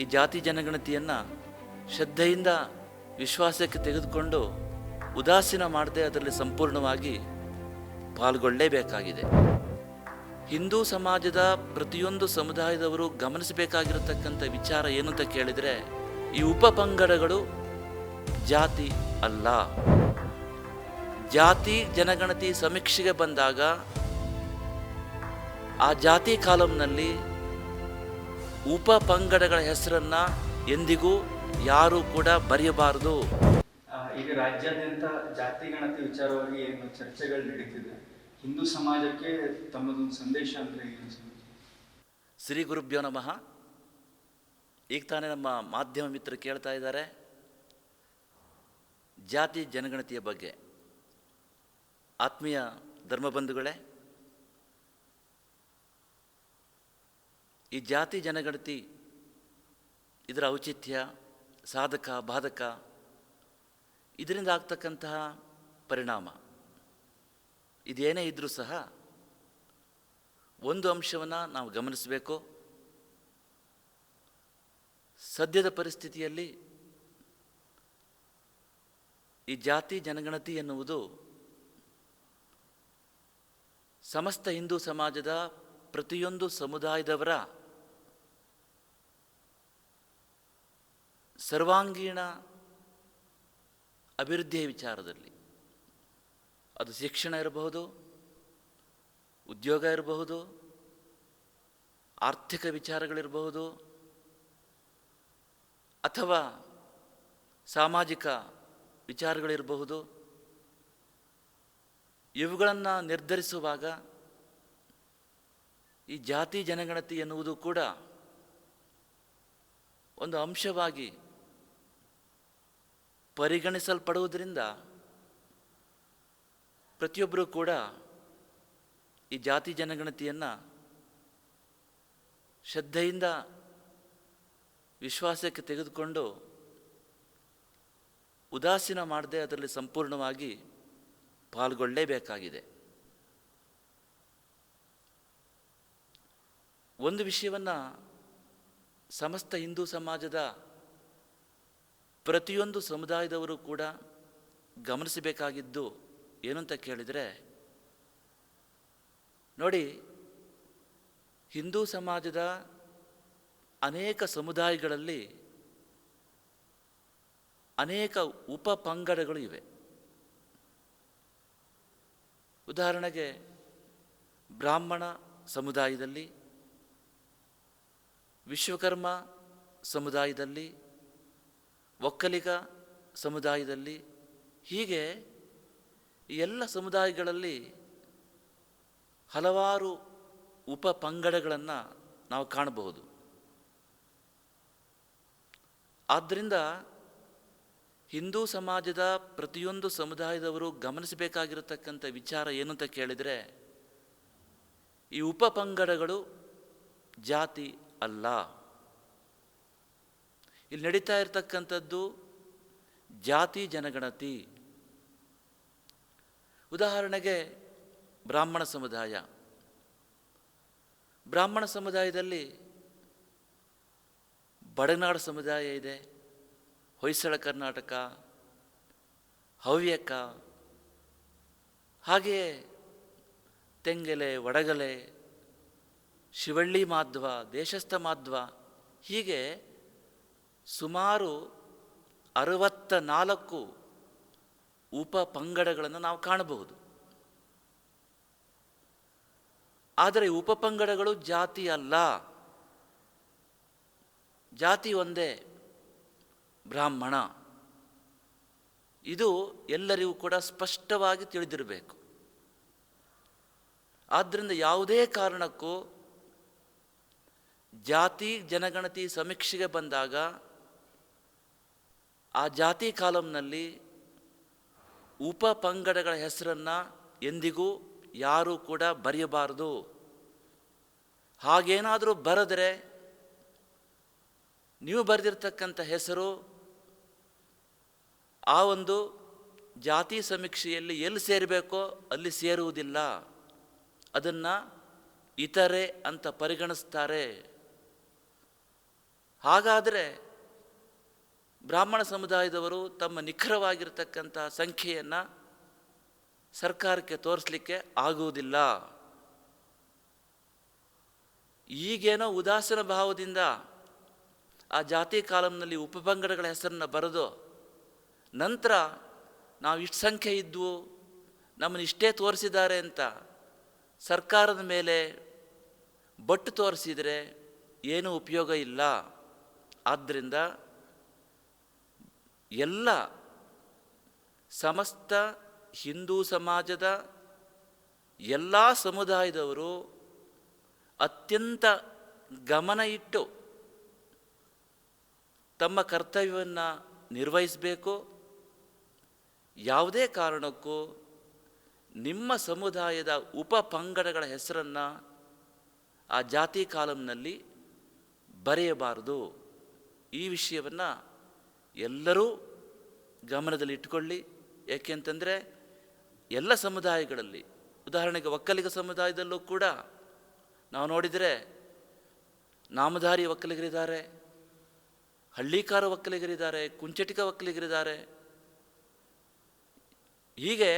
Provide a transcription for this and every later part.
ಈ ಜಾತಿ ಜನಗಣತಿಯನ್ನು ಶ್ರದ್ಧೆಯಿಂದ ವಿಶ್ವಾಸಕ್ಕೆ ತೆಗೆದುಕೊಂಡು ಉದಾಸೀನ ಮಾಡದೆ ಅದರಲ್ಲಿ ಸಂಪೂರ್ಣವಾಗಿ ಪಾಲ್ಗೊಳ್ಳಲೇಬೇಕಾಗಿದೆ ಹಿಂದೂ ಸಮಾಜದ ಪ್ರತಿಯೊಂದು ಸಮುದಾಯದವರು ಗಮನಿಸಬೇಕಾಗಿರತಕ್ಕಂಥ ವಿಚಾರ ಏನು ಅಂತ ಕೇಳಿದರೆ, ಈ ಉಪಪಂಗಡಗಳು ಜಾತಿ ಅಲ್ಲ. ಜಾತಿ ಜನಗಣತಿ ಸಮೀಕ್ಷೆಗೆ ಬಂದಾಗ ಆ ಜಾತಿ ಕಾಲಂನಲ್ಲಿ ಉಪಪಂಗಡಗಳ ಹೆಸರನ್ನ ಎಂದಿಗೂ ಯಾರೂ ಕೂಡ ಬರೆಯಬಾರದು. ಈಗ ರಾಜ್ಯಾದ್ಯಂತ ಜಾತಿ ಗಣತಿ ವಿಚಾರವಾಗಿ ಏನು ಚರ್ಚೆಗಳು ನಡೀತಿದೆ. ಹಿಂದೂ ಸಮಾಜಕ್ಕೆ ತಮ್ಮದೊಂದು ಸಂದೇಶ ಅಂದ್ರೆ ಏನು ಶ್ರೀ ಗುರುಭ್ಯೋ ನಮಃ. ಈಗ ತಾನೇ ನಮ್ಮ ಮಾಧ್ಯಮ ಮಿತ್ರರು ಕೇಳ್ತಾ ಇದ್ದಾರೆ. ಜಾತಿ ಜನಗಣತಿಯ ಬಗ್ಗೆ. ಆತ್ಮೀಯ ಧರ್ಮಬಂಧುಗಳೇ ಈ ಜಾತಿ ಜನಗಣತಿ, ಇದರ ಔಚಿತ್ಯ, ಸಾಧಕ, ಬಾಧಕ, ಇದರಿಂದ ಆಗ್ತಕ್ಕಂತಹ ಪರಿಣಾಮ. ಇದೇನೇ ಇದ್ದರೂ ಸಹ ಒಂದು ಅಂಶವನ್ನು ನಾವು ಗಮನಿಸಬೇಕು. ಸದ್ಯದ ಪರಿಸ್ಥಿತಿಯಲ್ಲಿ ಈ ಜಾತಿ ಜನಗಣತಿ ಎನ್ನುವುದು ಸಮಸ್ತ ಹಿಂದೂ ಸಮಾಜದ ಪ್ರತಿಯೊಂದು ಸಮುದಾಯದವರ ಸರ್ವಾಂಗೀಣ ಅಭಿವೃದ್ಧಿಯ ವಿಚಾರದಲ್ಲಿ ಅದು ಶಿಕ್ಷಣ ಇರಬಹುದು, ಉದ್ಯೋಗ ಇರಬಹುದು, ಆರ್ಥಿಕ ವಿಚಾರಗಳಿರಬಹುದು, ಅಥವಾ ಸಾಮಾಜಿಕ ವಿಚಾರಗಳಿರಬಹುದು, ಇವುಗಳನ್ನು ನಿರ್ಧರಿಸುವಾಗ ಈ ಜಾತಿ ಜನಗಣತಿ ಎನ್ನುವುದು ಕೂಡ ಒಂದು ಅಂಶವಾಗಿ ಪರಿಗಣಿಸಲ್ಪಡುವುದರಿಂದ ಪ್ರತಿಯೊಬ್ಬರೂ ಕೂಡ ಈ ಜಾತಿ ಜನಗಣತಿಯನ್ನು ಶ್ರದ್ಧೆಯಿಂದ ವಿಶ್ವಾಸಕ್ಕೆ ತೆಗೆದುಕೊಂಡು ಉದಾಸೀನ ಮಾಡದೆ ಅದರಲ್ಲಿ ಸಂಪೂರ್ಣವಾಗಿ ಪಾಲ್ಗೊಳ್ಳಲೇಬೇಕಾಗಿದೆ ಒಂದು ವಿಷಯವನ್ನು ಸಮಸ್ತ ಹಿಂದೂ ಸಮಾಜದ ಪ್ರತಿಯೊಂದು ಸಮುದಾಯದವರು ಕೂಡ ಗಮನಿಸಬೇಕಾಗಿದ್ದು ಏನಂತ ಕೇಳಿದರೆ, ನೋಡಿ, ಹಿಂದೂ ಸಮಾಜದ ಅನೇಕ ಸಮುದಾಯಗಳಲ್ಲಿ ಅನೇಕ ಉಪ ಪಂಗಡಗಳು ಇವೆ. ಉದಾಹರಣೆಗೆ ಬ್ರಾಹ್ಮಣ ಸಮುದಾಯದಲ್ಲಿ, ವಿಶ್ವಕರ್ಮ ಸಮುದಾಯದಲ್ಲಿ ಒಕ್ಕಲಿಗ ಸಮುದಾಯದಲ್ಲಿ ಹೀಗೆ ಎಲ್ಲ ಸಮುದಾಯಗಳಲ್ಲಿ ಹಲವಾರು ಉಪಪಂಗಡಗಳನ್ನು ನಾವು ಕಾಣಬಹುದು. ಆದ್ದರಿಂದ ಹಿಂದೂ ಸಮಾಜದ ಪ್ರತಿಯೊಂದು ಸಮುದಾಯದವರು ಗಮನಿಸಬೇಕಾಗಿರತಕ್ಕಂಥ ವಿಚಾರ ಏನು ಅಂತ ಕೇಳಿದರೆ, ಈ ಉಪಪಂಗಡಗಳು ಜಾತಿ ಅಲ್ಲ. ಇಲ್ಲಿ ನಡೀತಾ ಇರತಕ್ಕಂಥದ್ದು ಜಾತಿ ಜನಗಣತಿ. ಉದಾಹರಣೆಗೆ ಬ್ರಾಹ್ಮಣ ಸಮುದಾಯ. ಬ್ರಾಹ್ಮಣ ಸಮುದಾಯದಲ್ಲಿ ಬಡನಾಡ ಸಮುದಾಯ ಇದೆ, ಹೊಯ್ಸಳ ಕರ್ನಾಟಕ, ಹವ್ಯಕ, ಹಾಗೆಯೇ ತೆಂಗೆಲೆ, ವಡಗಲೆ, ಶಿವಳ್ಳಿ ಮಾಧ್ವ, ದೇಶಸ್ಥ ಮಾಧ್ವ, ಹೀಗೆ ಸುಮಾರು ಅರವತ್ತ ನಾಲ್ಕು ಉಪ ಪಂಗಡಗಳನ್ನು ನಾವು ಕಾಣಬಹುದು. ಆದರೆ ಉಪಪಂಗಡಗಳು ಜಾತಿ ಅಲ್ಲ. ಜಾತಿ ಒಂದೇ ಬ್ರಾಹ್ಮಣ. ಇದು ಎಲ್ಲರಿಗೂ ಕೂಡ ಸ್ಪಷ್ಟವಾಗಿ ತಿಳಿದಿರಬೇಕು. ಆದ್ದರಿಂದ ಯಾವುದೇ ಕಾರಣಕ್ಕೂ ಜಾತಿ ಜನಗಣತಿ ಸಮೀಕ್ಷೆಗೆ ಬಂದಾಗ ಆ ಜಾತಿ ಕಾಲಂನಲ್ಲಿ ಉಪಪಂಗಡಗಳ ಹೆಸರನ್ನು ಎಂದಿಗೂ ಯಾರೂ ಕೂಡ ಬರೆಯಬಾರದು. ಹಾಗೇನಾದರೂ ಬರೆದರೆ ನೀವು ಬರೆದಿರ್ತಕ್ಕಂಥ ಹೆಸರು ಆ ಒಂದು ಜಾತಿ ಸಮೀಕ್ಷೆಯಲ್ಲಿ ಎಲ್ಲಿ ಸೇರಬೇಕೋ ಅಲ್ಲಿ ಸೇರುವುದಿಲ್ಲ. ಅದನ್ನು ಇತರೆ ಅಂತ ಪರಿಗಣಿಸ್ತಾರೆ. ಹಾಗಾದರೆ ಬ್ರಾಹ್ಮಣ ಸಮುದಾಯದವರು ತಮ್ಮ ನಿಖರವಾಗಿರ್ತಕ್ಕಂಥ ಸಂಖ್ಯೆಯನ್ನು ಸರ್ಕಾರಕ್ಕೆ ತೋರಿಸಲಿಕ್ಕೆ ಆಗುವುದಿಲ್ಲ. ಈಗೇನೋ ಉದಾಸೀನ ಭಾವದಿಂದ ಆ ಜಾತಿ ಕಾಲಂನಲ್ಲಿ ಉಪಪಂಗಡಗಳ ಹೆಸರನ್ನು ಬರೆದು ನಂತರ ನಾವು ಇಷ್ಟು ಸಂಖ್ಯೆ ಇದ್ದವು ನಮ್ಮನ್ನು ಇಷ್ಟೇ ತೋರಿಸಿದ್ದಾರೆ ಅಂತ ಸರ್ಕಾರದ ಮೇಲೆ ಬಟ್ಟು ತೋರಿಸಿದರೆ ಏನೂ ಉಪಯೋಗ ಇಲ್ಲ. ಆದ್ದರಿಂದ ಎಲ್ಲ ಸಮಸ್ತ ಹಿಂದೂ ಸಮಾಜದ ಎಲ್ಲ ಸಮುದಾಯದವರು ಅತ್ಯಂತ ಗಮನ ಇಟ್ಟು ತಮ್ಮ ಕರ್ತವ್ಯವನ್ನು ನಿರ್ವಹಿಸಬೇಕು. ಯಾವುದೇ ಕಾರಣಕ್ಕೂ ನಿಮ್ಮ ಸಮುದಾಯದ ಉಪ ಪಂಗಡಗಳ ಹೆಸರನ್ನು ಆ ಜಾತಿ ಕಾಲಂನಲ್ಲಿ ಬರೆಯಬಾರದು. ಈ ವಿಷಯವನ್ನು ಎಲ್ಲರೂ ಗಮನದಲ್ಲಿ ಗಮನದಲ್ಲಿಟ್ಟುಕೊಳ್ಳಿ ಏಕೆಂತಂದರೆ ಎಲ್ಲ ಸಮುದಾಯಗಳಲ್ಲಿ, ಉದಾಹರಣೆಗೆ ಒಕ್ಕಲಿಗ ಸಮುದಾಯದಲ್ಲೂ ಕೂಡ ನಾವು ನೋಡಿದರೆ ನಾಮಧಾರಿ ಒಕ್ಕಲಿಗರಿದ್ದಾರೆ, ಹಳ್ಳಿಕಾರ ಒಕ್ಕಲಿಗರಿದ್ದಾರೆ, ಕುಂಚಟಿಕ ಒಕ್ಕಲಿಗರಿದ್ದಾರೆ. ಹೀಗೆ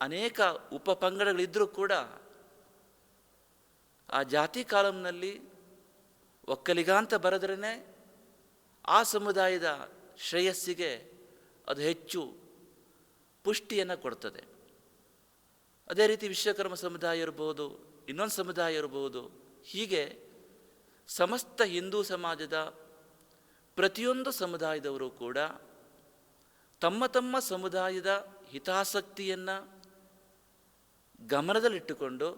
ಅನೇಕ ಉಪ ಪಂಗಡಗಳಿದ್ದರೂ ಕೂಡ ಆ ಜಾತಿ ಕಾಲಂನಲ್ಲಿ ಒಕ್ಕಲಿಗ ಅಂತ ಬರೆದ್ರೇ ಆ ಸಮುದಾಯದ ಶ್ರೇಯಸ್ಸಿಗೆ ಅದು ಹೆಚ್ಚು ಪುಷ್ಟಿಯನ್ನು ಕೊಡ್ತದೆ. ಅದೇ ರೀತಿ ವಿಶ್ವಕರ್ಮ ಸಮುದಾಯ ಇರ್ಬೋದು, ಇನ್ನೊಂದು ಸಮುದಾಯ ಇರ್ಬೋದು, ಹೀಗೆ ಸಮಸ್ತ ಹಿಂದೂ ಸಮಾಜದ ಪ್ರತಿಯೊಂದು ಸಮುದಾಯದವರು ಕೂಡ ತಮ್ಮ ತಮ್ಮ ಸಮುದಾಯದ ಹಿತಾಸಕ್ತಿಯನ್ನು ಗಮನದಲ್ಲಿಟ್ಟುಕೊಂಡು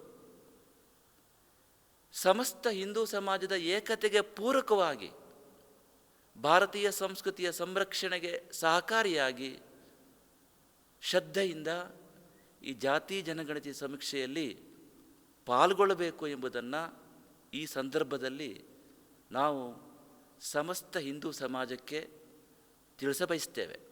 ಸಮಸ್ತ ಹಿಂದೂ ಸಮಾಜದ ಏಕತೆಗೆ ಪೂರಕವಾಗಿ ಭಾರತೀಯ ಸಂಸ್ಕೃತಿಯ ಸಂರಕ್ಷಣೆಗೆ ಸಹಕಾರಿಯಾಗಿ ಶ್ರದ್ಧೆಯಿಂದ ಈ ಜಾತಿ ಜನಗಣತಿ ಸಮೀಕ್ಷೆಯಲ್ಲಿ ಪಾಲ್ಗೊಳ್ಳಬೇಕು ಎಂಬುದನ್ನು ಈ ಸಂದರ್ಭದಲ್ಲಿ ನಾವು ಸಮಸ್ತ ಹಿಂದೂ ಸಮಾಜಕ್ಕೆ ತಿಳಿಸಬಯಸ್ತೇವೆ.